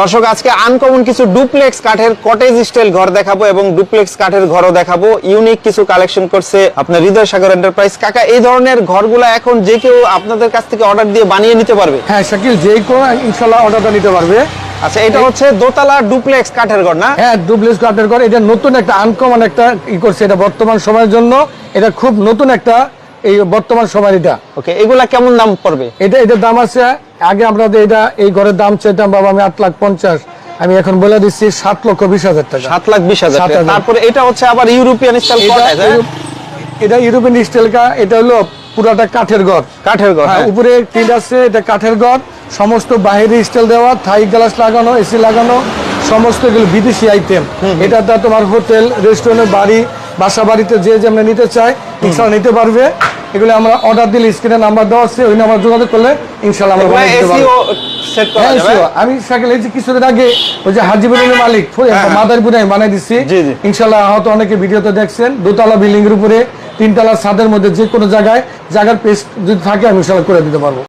দর্শক আজকে আনকমন কিছু ডুপ্লেক্স কাঠের কটেজ স্টাইল ঘর দেখাবো এবং ডুপ্লেক্স কাঠের ঘরও দেখাবো। ইউনিক কিছু কালেকশন করছে আপনার হৃদয় সাগর এন্টারপ্রাইজ কাকা এই ধরনের ঘরগুলা এখন যে কেউ আপনাদের কাছ থেকে অর্ডার দিয়ে বানিয়ে নিতে পারবে? হ্যাঁ শাকিল যে কোনো ইনশাল্লাহ অর্ডারটা নিতে পারবে। আচ্ছা এটা হচ্ছে দোতলা ডুপ্লেক্স কাঠের ঘর না? হ্যাঁ ডুপ্লেস কার্ডের ঘর। এটা নতুন একটা আনকমন একটা ই করছে এটা বর্তমান সময়ের জন্য। এটা খুব নতুন একটা এই বর্তমান সময় এটা। ওকে এগুলা কেমন দাম পড়বে? এটা এটার দাম আছে আগে আমরা তো এটা এই ঘরের দাম চাইতাম বাবা আমি আট লাখ পঞ্চাশ। আমি এখন বলে দিচ্ছি সাত লক্ষ বিশ হাজার টাকা। সাত লাখ বিশ হাজার টাকা। তারপরে এটা হচ্ছে আবার ইউরোপিয়ান স্টাইল এটা কটেজ হ্যাঁ? ইউরোপিয়ান স্টাইল কা এটা হলো পুরাটা কাঠের ঘর। কাঠের ঘর হ্যাঁ, হ্যাঁ। উপরে টিন আছে এটা কাঠের ঘর। সমস্ত বাইরে স্টাইল দেওয়া থাই গ্লাস লাগানো এসি লাগানো সমস্ত এগুলো বিদেশি আইটেম এটা তোমার হোটেল রেস্টুরেন্ট বাড়ি বাসা বাড়িতে যে যেমন নিতে চায় নিতে পারবে। এগুলো আমরা অর্ডার দিলে স্ক্রিনে নাম্বার দেওয়া আছে ওই নাম্বার যোগাযোগ করলে ইনশাল্লাহ আমরা বানিয়ে হ্যাঁ, আমি সাইকেল এই যে কিছুদিন আগে ওই যে হাজিবুরের মালিক হ্যাঁ। মাদারপুরে আমি বানাই দিচ্ছি। ইনশাল্লাহ হয়তো অনেকে ভিডিওতে দেখছেন। দোতলা বিল্ডিং এর উপরে তিনতলা ছাদের মধ্যে যে কোনো জায়গায় জায়গার পেস্ট যদি থাকে আমি ইনশাল্লাহ করে দিতে পারব।